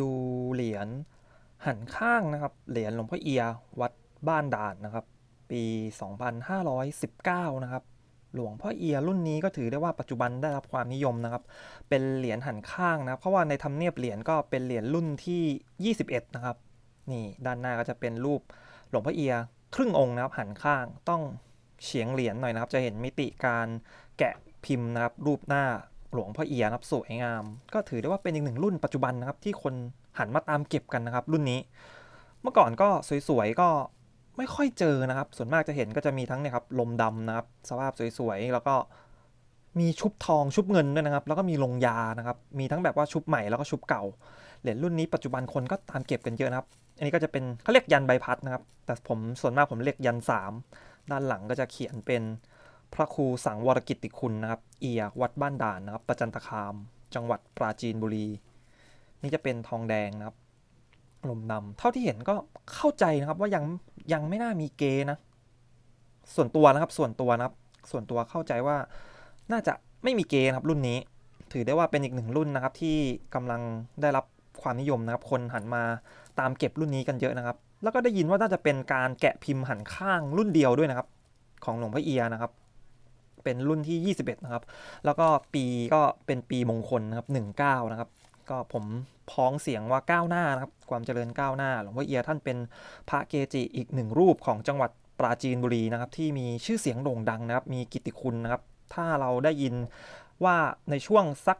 ดูเหรียญหันข้างนะครับ เหรียญหลวงพ่อเอีย วัดบ้านด่านนะครับ ปี 2519 นะครับ หลวงพ่อเอียรุ่นนี้ก็ถือได้ว่าปัจจุบันได้รับความนิยมนะครับ เป็นเหรียญหันข้างนะครับเพราะว่าในทำเนียบเหรียญก็เป็นเหรียญรุ่นที่ 21 นะครับ นี่ด้านหน้าก็จะเป็นรูปหลวงพ่อเอียครึ่งองค์นะครับหันข้างต้องเฉียงเหรียญหน่อยนะครับ จะเห็นมิติการแกะพิมพ์นะครับรูปหน้า หลวงพ่อเอียนะครับสวยงาม ก็ถือได้ว่าเป็นอีกหนึ่งรุ่นปัจจุบันนะครับที่คนหันมาตามเก็บกันนะครับ รุ่นนี้ เมื่อก่อนก็สวยๆก็ไม่ค่อยเจอนะครับ ส่วนมากจะเห็นก็จะมีทั้งเนี่ยครับลมดำนะครับ สภาพสวยๆแล้วก็มีชุบทองชุบเงินด้วยนะครับ แล้วก็มีลงยานะครับ มีทั้งแบบว่าชุบใหม่แล้วก็ชุบเก่า เหรียญรุ่นนี้ปัจจุบันคนก็ตามเก็บกันเยอะนะครับ อันนี้ก็จะเป็นเขาเรียกยันใบพัดนะครับ แต่ผมส่วนมากผมเรียกยันสามด้านหลังก็จะเขียนเป็น พระครูสังวรกิติคุณนะครับ เอียวัดบ้านด่านนะครับ ประจันตคาม จังหวัดปราจีนบุรี นี่จะเป็นทองแดงนะครับ ลมดำเท่าที่เห็นก็เข้าใจนะครับว่ายังยังไม่น่ามีเกย์นะ ส่วนตัวนะครับ ส่วนตัวนะครับ ส่วนตัวเข้าใจว่าน่าจะไม่มีเกย์นะครับรุ่นนี้ ถือได้ว่าเป็นอีกหนึ่งรุ่นนะครับ ที่กำลังได้รับความนิยมนะครับ คนหันมาตามเก็บรุ่นนี้กันเยอะนะครับ แล้วก็ได้ยินว่าน่าจะเป็นการแกะพิมพ์หันข้างรุ่นเดียวด้วยนะครับ ของหลวงพ่อเอียนะครับ เป็นรุ่นที่ 21 นะครับ แล้วก็ปีก็เป็นปีมงคลนะครับ 19 นะครับ ก็ผมพ้องเสียงว่าก้าวหน้านะครับ ความเจริญก้าวหน้า หลวงพ่อเอียท่านเป็นพระเกจิอีกหนึ่งรูปของจังหวัดปราจีนบุรีนะครับ ที่มีชื่อเสียงโด่งดังนะครับ มีกิตติคุณนะครับ ถ้าเราได้ยินว่าในช่วงสัก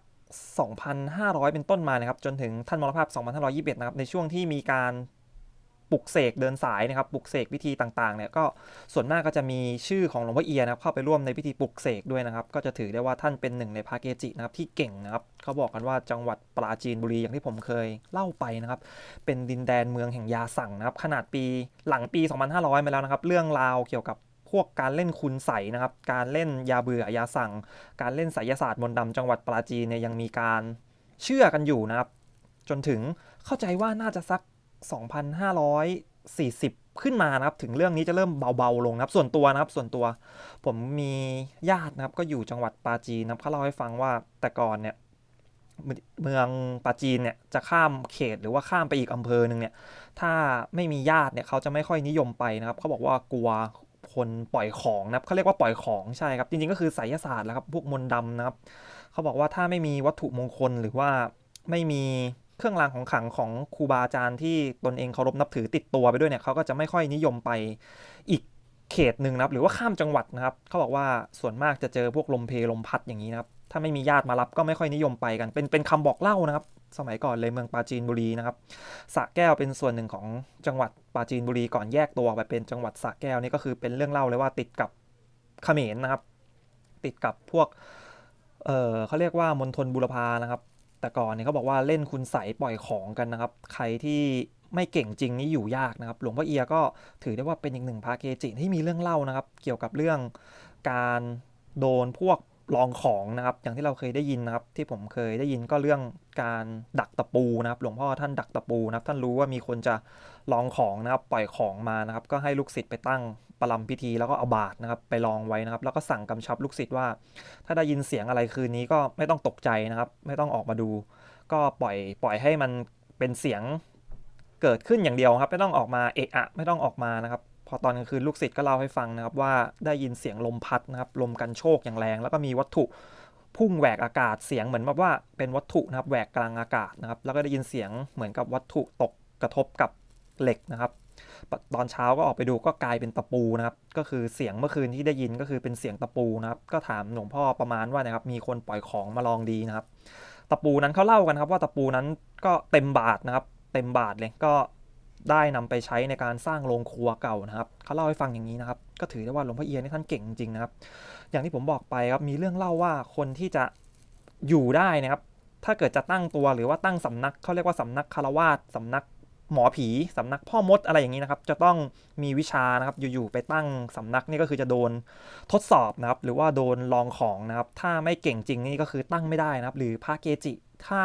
2,500 เป็นต้นมานะครับ จนถึงท่านมรณภาพ 2,521 นะครับ ในช่วงที่มีการ ปลุกเสกเดินสายนะครับปลุกเสกพิธีต่างๆเนี่ยก็ส่วนมากก็จะมีชื่อของหลวงพ่อเอียนะครับเข้าไปร่วมในพิธีปลุกเสกด้วยนะครับ ก็จะถือได้ว่าท่านเป็นหนึ่งในพระเกจินะครับที่เก่งนะครับเขาบอกกันว่าจังหวัดปราจีนบุรีอย่างที่ผมเคยเล่าไปนะครับ เป็นดินแดนเมืองแห่งยาสั่งนะครับ ขนาดปีหลังปี 2,500 มาแล้วนะครับ เรื่องราวเกี่ยวกับพวกการเล่นคุณใสนะครับ การเล่นยาเบื่อยาสั่ง การเล่นไสยศาสตร์มนต์ดำจังหวัดปราจีนเนี่ยยังมีการเชื่อกันอยู่นะครับ จนถึงเข้าใจว่าน่าจะสัก 2,540 ขึ้นมานะครับ ถึงเรื่องนี้จะเริ่มเบาๆลงนะครับ ส่วนตัวนะครับ ส่วนตัว ผมมีญาตินะครับ ก็อยู่จังหวัดปาจีนนะครับเขาเล่าให้ฟังว่าแต่ก่อนเนี่ยเมืองปาจีนเนี่ยจะข้ามเขตหรือว่าข้ามไปอีกอำเภอหนึ่งเนี่ยถ้าไม่มีญาติเนี่ยเขาจะไม่ค่อยนิยมไปนะครับเขาบอกว่ากลัวคนปล่อยของนะครับเขาเรียกว่าปล่อยของใช่ครับ จริงๆก็คือไสยศาสตร์แหล้วครับพวกมนต์ดำนะครับเขาบอกว่าถ้าไม่มีวัตถุมงคลหรือว่าไม่มี เครื่องรางของขลังของครูบาอาจารย์ที่ตนเองเคารพนับถือติดตัวไปด้วยเนี่ยเขาก็จะไม่ค่อยนิยมไปอีกเขตหนึ่งนะครับหรือว่าข้ามจังหวัดนะครับเขาบอกว่าส่วนมากจะเจอพวกลมเพลลมพัดอย่างนี้นะครับถ้าไม่มีญาติมารับก็ไม่ค่อยนิยมไปกัน เป็นเป็นคำบอกเล่านะครับ สมัยก่อนเลยเมืองปราจีนบุรีนะครับสระแก้วเป็นส่วนหนึ่งของจังหวัดปราจีนบุรีก่อนแยกตัวไปเป็นจังหวัดสระแก้วนี่ก็คือเป็นเรื่องเล่าเลยว่าติดกับเขมรนะครับ ติดกับพวกเออเขาเรียกว่ามณฑลบุรพานะครับ แต่ก่อนเนี่ยเขาบอกว่าเล่นคุณใสปล่อยของกันนะครับ ใครที่ไม่เก่งจริงนี่อยู่ยากนะครับ หลวงพ่อเอียก็ถือได้ว่าเป็นอีกหนึ่งพระเกจิที่มีเรื่องเล่านะครับ เกี่ยวกับเรื่องการโดนพวกลองของนะครับ อย่างที่เราเคยได้ยินนะครับ ที่ผมเคยได้ยินก็เรื่องการดักตะปูนะครับ หลวงพ่อท่านดักตะปูนะครับ ท่านรู้ว่ามีคนจะลองของนะครับ ปล่อยของมานะครับ ก็ให้ลูกศิษย์ไปตั้ง ประลำพิธีแล้วก็เอาบาตรนะครับไปลองไว้นะครับ แล้วก็สั่งกำชับลูกศิษย์ว่า ถ้าได้ยินเสียงอะไรคืนนี้ก็ไม่ต้องตกใจนะครับ ไม่ต้องออกมาดู ก็ปล่อยปล่อยให้มันเป็นเสียงเกิดขึ้นอย่างเดียวครับ ไม่ต้องออกมาเอะอะ ไม่ต้องออกมานะครับ พอตอนกลางคืนลูกศิษย์ก็เล่าให้ฟังนะครับ ว่าได้ยินเสียงลมพัดนะครับลมกันโชกอย่างแรง แล้วก็มีวัตถุพุ่งแหวกอากาศเสียงเหมือนแบบว่าเป็นวัตถุนะครับแหวกกลางอากาศนะครับ แล้วก็ได้ยินเสียงเหมือนกับวัตถุตกกระทบกับเหล็กนะครับ ตอนเช้าก็ออกไปดูก็กลายเป็นตะปูนะครับ ก็คือเสียงเมื่อคืนที่ได้ยินก็คือเป็นเสียงตะปูนะครับ ก็ถามหลวงพ่อประมาณว่านะครับ มีคนปล่อยของมาลองดีนะครับ ตะปูนั้นเขาเล่ากันครับว่าตะปูนั้นก็เต็มบาทนะครับ เต็มบาทเลยก็ได้นำไปใช้ในการสร้างโรงครัวเก่านะครับเขาเล่าให้ฟังอย่างนี้นะครับ ก็ถือได้ว่าหลวงพ่อเอียนี่ท่านเก่งจริงนะครับ อย่างที่ผมบอกไปครับมีเรื่องเล่าว่าคนที่จะอยู่ได้นะครับ ถ้าเกิดจะตั้งตัวหรือว่าตั้งสำนักเขาเรียกว่าสำนักคารวาสสำนัก หมอผีสำนักพ่อมดอะไรอย่างนี้นะครับ จะต้องมีวิชานะครับอยู่ๆไปตั้งสำนักนี่ก็คือจะโดนทดสอบนะครับ หรือว่าโดนลองของนะครับ ถ้าไม่เก่งจริงนี่ก็คือตั้งไม่ได้นะครับ หรือพระเกจิถ้า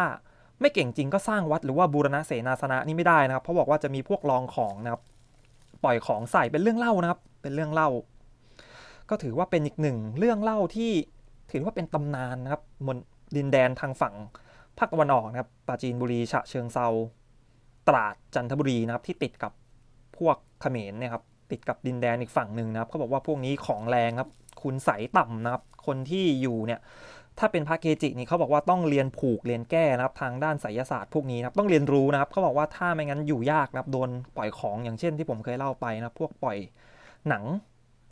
ไม่เก่งจริงก็สร้างวัดหรือว่าบูรณะเสนาสนะนี่ไม่ได้นะครับ เพราะบอกว่าจะมีพวกลองของนะครับ ปล่อยของใส่เป็นเรื่องเล่านะครับ เป็นเรื่องเล่า ก็ถือว่าเป็นอีกหนึ่งเรื่องเล่าที่ถือว่าเป็นตำนานนะครับบนดินแดนทางฝั่งภาคตะวันออกนะครับปราจีนบุรีฉะเชิงเซา ตราดจันทบุรีนะครับที่ติดกับพวกเขมรเนี่ยครับติดกับดินแดนอีกฝั่งหนึ่งนะครับเขาบอกว่าพวกนี้ของแรงครับคุณใสต่ำนะครับคนที่อยู่เนี่ยถ้าเป็นพระเกจินี่เขาบอกว่าต้องเรียนผูกเรียนแก้นะครับทางด้านไสยศาสตร์พวกนี้นะครับต้องเรียนรู้นะครับเขาบอกว่าถ้าไม่งั้นอยู่ยากนะครับโดนปล่อยของอย่างเช่นที่ผมเคยเล่าไปนะพวกปล่อยหนัง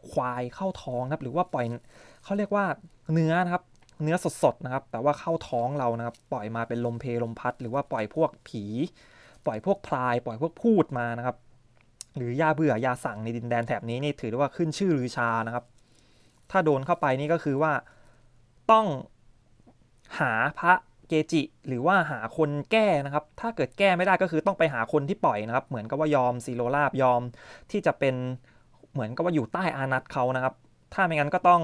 ควายเข้าท้องนะครับหรือว่าปล่อยเขาเรียกว่าเนื้อนะครับเนื้อสดๆนะครับแต่ว่าเข้าท้องเรานะครับปล่อยมาเป็นลมเพลลมพัด หรือว่าปล่อยพวกผี ปล่อยพวกพลาย ปล่อยพวกพูดมานะครับ หรือยาเบื่อยาสั่งในดินแดนแถบนี้นี่ถือได้ว่าขึ้นชื่อลือชานะครับ ถ้าโดนเข้าไปนี่ก็คือว่าต้องหาพระเกจิหรือว่าหาคนแก้นะครับ ถ้าเกิดแก้ไม่ได้ก็คือต้องไปหาคนที่ปล่อยนะครับ เหมือนกับว่ายอมซีโรลาบยอมที่จะเป็นเหมือนกับว่าอยู่ใต้อานัตเขานะครับ ถ้าไม่งั้นก็ต้อง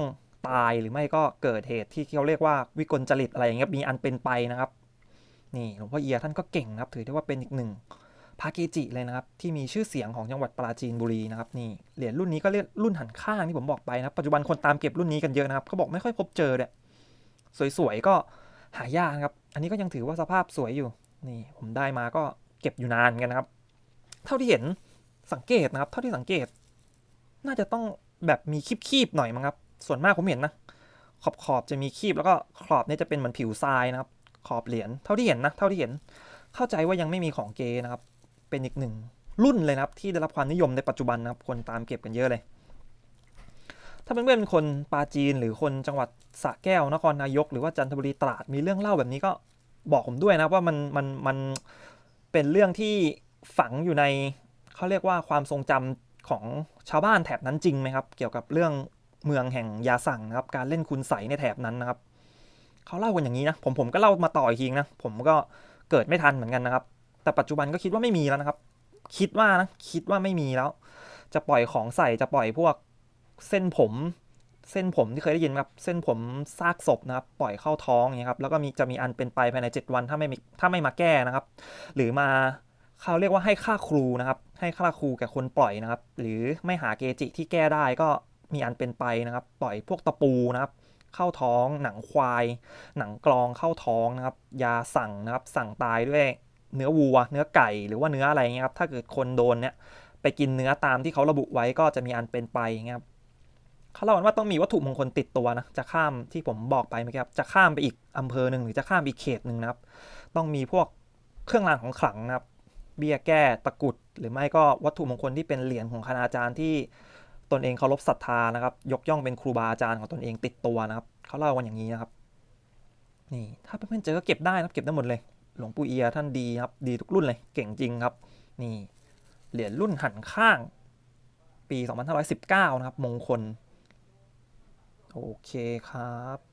ตายหรือไม่ก็เกิดเหตุที่เขาเรียกว่าวิกลจริตอะไรอย่างเงี้ยมีอันเป็นไปนะครับ นี่หลวงพ่อเอียท่านก็เก่งนะครับ ถือได้ว่าเป็นอีกหนึ่งพระเกจิเลยนะครับ ที่มีชื่อเสียงของจังหวัดปราจีนบุรีนะครับนี่เหรียญรุ่นนี้ก็เรียกรุ่นหันข้างที่ผมบอกไปนะครับปัจจุบันคนตามเก็บรุ่นนี้กันเยอะนะครับเขาบอกไม่ค่อยพบเจอเนี่ยสวยๆก็หายากครับ อันนี้ก็ยังถือว่าสภาพสวยอยู่นี่ผมได้มาก็เก็บอยู่นานกันนะครับ เท่าที่เห็นสังเกตนะครับ เท่าที่สังเกต น่าจะต้องแบบมีคีบๆหน่อยมั้งครับ ส่วนมากผมเห็นนะขอบขอบๆจะมีคีบแล้วก็ขอบเนี่ยจะเป็นเหมือนผิวทรายนะครับ ขอบเหรียญเท่าที่เห็นนะเท่าที่เห็นเข้าใจว่ายังไม่มีของเกนะครับ เป็นอีกหนึ่งรุ่นเลยนะครับ ที่ได้รับความนิยมในปัจจุบันนะครับ คนตามเก็บกันเยอะเลย ถ้าเพื่อนๆเป็นคนปาจีนหรือคนจังหวัดสระแก้วนครนายก หรือว่าจันทบุรีตราดมีเรื่องเล่าแบบนี้ก็บอกผมด้วยนะว่ามันมันมันเป็นเรื่องที่ฝังอยู่ในเขาเรียกว่าความทรงจำของชาวบ้านแถบนั้นจริงไหมครับ เกี่ยวกับเรื่องเมืองแห่งยาสั่งนะครับ การเล่นคุณใสในแถบนั้นนะครับ เขาเล่ากันอย่างนี้นะผมผมก็เล่ามาต่ออีกทีนะผมก็เกิดไม่ทันเหมือนกันนะครับ แต่ปัจจุบันก็คิดว่าไม่มีแล้วนะครับ คิดว่านะคิดว่าไม่มีแล้ว จะปล่อยของใส่จะปล่อยพวกเส้นผม เส้นผมที่เคยได้ยินครับ เส้นผมซากศพนะครับ ปล่อยเข้าท้องอย่างเงี้ยครับแล้วก็มีจะมีอันเป็นไปภายใน 7 วันถ้าไม่ถ้าไม่มาแก้นะครับ หรือมาเขาเรียกว่าให้ค่าครูนะครับ ให้ค่าครูแก่คนปล่อยนะครับ หรือไม่หาเกจิที่แก้ได้ก็มีอันเป็นไปนะครับ ปล่อยพวกตะปูนะครับ เข้าท้อง หนังควาย หนังกรองเข้าท้องนะครับ ยาสั่งนะครับ สั่งตายด้วยเนื้อวัว เนื้อไก่หรือว่าเนื้ออะไรเงี้ยครับ ถ้าเกิดคนโดนเนี่ยไปกินเนื้อตามที่เขาระบุไว้ก็จะมีอันเป็นไปอย่างเงี้ยครับเขาเล่ากันว่าต้องมีวัตถุมงคลติดตัวนะ จะข้ามที่ผมบอกไปเมื่อกี้ครับ จะข้ามไปอีกอำเภอหนึ่งหรือจะข้ามอีกเขตหนึ่งนะครับ ต้องมีพวกเครื่องรางของขลังนะครับ เบี้ยแก้ตะกุดหรือไม่ก็วัตถุมงคลที่เป็นเหรียญของคณาจารย์ที่ ตนเองเคารพศรัทธานะครับ ยกย่องเป็นครูบาอาจารย์ของตนเองติดตัวนะครับเขาเล่ากันอย่างนี้นะครับ นี่ถ้าเพื่อนๆเจอก็เก็บได้นะครับ เก็บได้หมดเลย หลวงปู่เอียท่านดีครับ ดีทุกรุ่นเลย เก่งจริงครับ นี่เหรียญรุ่นหันข้าง ปี 2519 นะครับ มงคล โอเคครับ